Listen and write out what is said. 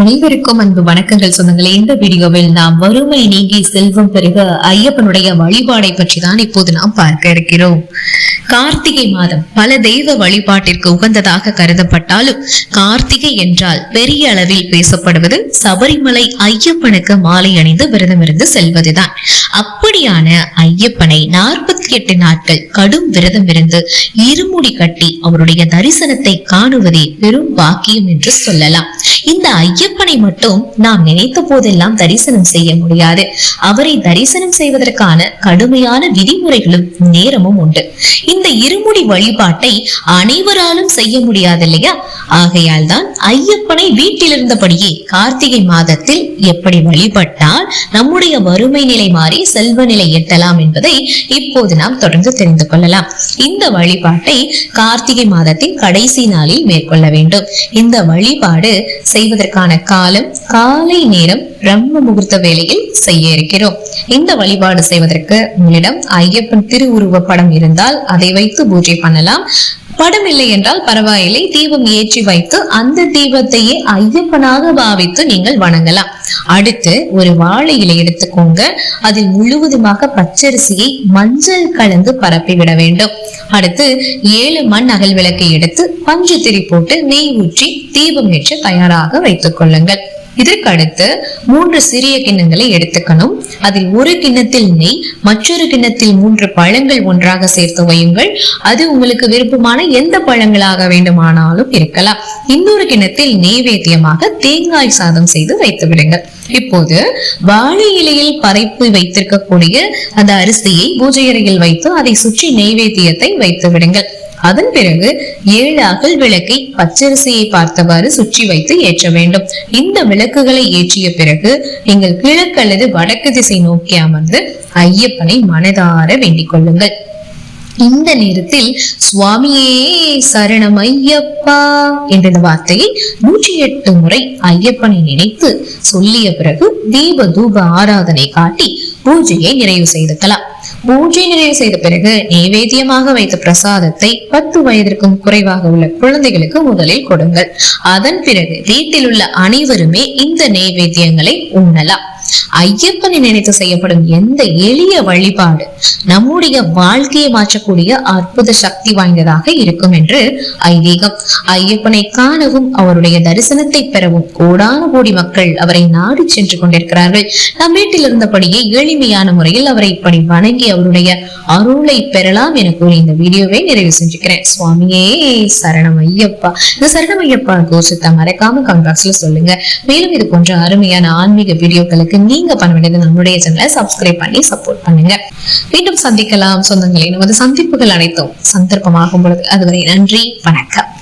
அனைவருக்கும் அன்பு வணக்கங்கள் சொந்தங்களே. இந்த வீடியோவில் நாம் வறுமை நீங்கி செல்வம் பெருக ஐயப்பனுடைய வழிபாடை பற்றி தான் இப்போது நாம் பார்க்க இருக்கிறோம். கார்த்திகை மாதம் பல தெய்வ வழிபாட்டிற்கு உகந்ததாக கருதப்பட்டாலும் கார்த்திகை என்றால் பெரிய அளவில் பேசப்படுவது சபரிமலை ஐயப்பனுக்கு மாலை அணிந்து விரதமிருந்து செல்வதுதான். அப்படியான ஐயப்பனை நாற்பத்தி எட்டு நாட்கள் கடும் விரதம் இருந்து இருமுடி கட்டி அவருடைய தரிசனத்தை காணுவதே பெரும் பாக்கியம் என்று சொல்லலாம். இந்த ஐயப்பனை மட்டும் நாம் நினைத்த போதெல்லாம் தரிசனம் செய்ய முடியாது. அவரை தரிசனம் செய்வதற்கான கடுமையான விதிமுறைகளும் நேரமும் உண்டு. இந்த இருமுடி வழிபாட்டை அனைவராலும் செய்ய முடியாது இல்லையா ஆகையால் தான் ஐயப்பனை வீட்டில் இருந்தபடியே கார்த்திகை மாதத்தில் எப்படி வழிபட்டால் நம்முடைய வறுமை நிலை மாறி செல்வ நிலை எட்டலாம் என்பதை இப்போது நாம் தொடர்ந்து தெரிந்து கொள்ளலாம். இந்த வழிபாட்டை கார்த்திகை மாதத்தின் கடைசி நாளில் மேற்கொள்ள வேண்டும். இந்த வழிபாடு செய்வதற்கான காலம் காலை நேரம் பிரம்ம முகூர்த்த வேளையில் செய்ய இருக்கிறோம். இந்த வழிபாடு செய்வதற்கு உங்களிடம் ஐயப்பன் திருவுருவ படம் இருந்தால் அதை வைத்து பூஜை பண்ணலாம். படம் இல்லை என்றால் பரவாயில்லை. தீபம் ஏற்றி வைத்து அந்த தீபத்தையே ஐயப்பனாக பாவித்து நீங்கள் வணங்கலாம். அடுத்து ஒரு வாழை இலை எடுத்துக்கோங்க. அதில் முழுவதுமாக பச்சரிசியை மஞ்சள் கலந்து பரப்பி விட வேண்டும். அடுத்து ஏழு மண் அகல் விளக்கை எடுத்து பஞ்சு திரி போட்டு நெய் ஊற்றி தீபம் ஏற்ற தயாராக வைத்துக் கொள்ளுங்கள். இதற்கடுத்து மூன்று சிறிய கிண்ணங்களை எடுத்துக்கணும். அதில் ஒரு கிண்ணத்தில் நெய் மற்றொரு கிண்ணத்தில் மூன்று பழங்கள் ஒன்றாக சேர்த்து வையுங்கள். அது உங்களுக்கு விருப்பமான எந்த பழங்களாக வேண்டுமானாலும் இருக்கலாம். இன்னொரு கிண்ணத்தில் நெய்வேத்தியமாக தேங்காய் சாதம் செய்து வைத்து விடுங்கள். இப்போது வாழை இலையில் பறைப்பு வைத்திருக்கக்கூடிய அந்த அரிசியை பூஜை அறையில் வைத்து அதை சுற்றி நெய்வேத்தியத்தை வைத்து விடுங்கள். அதன் பிறகு ஏழு அகல் விளக்கை பச்சரிசியை பார்த்தவாறு சுற்றி வைத்து ஏற்ற வேண்டும். இந்த விளக்குகளை ஏற்றிய பிறகு நீங்கள் கிழக்கு அல்லது வடக்கு திசை நோக்கி அமர்ந்து ஐயப்பனை மனதார வேண்டிக் கொள்ளுங்கள். இந்த நேரத்தில் சுவாமியே சரணம் ஐயப்பா என்ற வார்த்தையை நூற்றி எட்டு முறை ஐயப்பனை நினைத்து சொல்லிய பிறகு தீப தூப ஆராதனை காட்டி பூஜையை நிறைவு செய்துக்கலாம் பூஜை நிறைவு செய்த பிறகு நைவேத்தியமாக வைத்த பிரசாதத்தை பத்து வயதிற்கும் குறைவாக உள்ள குழந்தைகளுக்கு முதலில் கொடுங்கள். அதன் பிறகு வீட்டில் உள்ள அனைவருமே இந்த நைவேத்தியங்களை உண்ணலாம். ஐயப்பனை நினைத்து செய்யப்படும் எந்த எளிய வழிபாடு நம்முடைய வாழ்க்கையை மாற்றக்கூடிய அற்புத சக்தி வாய்ந்ததாக இருக்கும் என்று ஐதீகம். ஐயப்பனை காணவும் அவருடைய தரிசனத்தை பெறவும் கோடான கோடி மக்கள் அவரை நாடி சென்று கொண்டிருக்கிறார்கள். நம் வீட்டில் இருந்தபடியே எளிமையான முறையில் அவரை இப்படி வணங்கி அவருடைய அருளை பெறலாம் என கூறி இந்த வீடியோவை நிறைவு செஞ்சுக்கிறேன். சுவாமியே சரணம் ஐயப்பா. இந்த சரணம் ஐயப்பா கோஷத்தை மறக்காம கமெண்ட் பாக்ஸ்ல சொல்லுங்க. மேலும் இது போன்ற அருமையான ஆன்மீக வீடியோக்களுக்கு நீங்க பண்ண வேண்டியது நம்மளுடைய சேனலை சப்ஸ்கிரைப் பண்ணி சப்போர்ட் பண்ணுங்க. மீண்டும் சந்திக்கலாம். சொந்தங்களே நமது சந்திப்புகள் அனைத்தும் சந்தர்ப்பமாகும் பொழுது. அதுவரை நன்றி. வணக்கம்.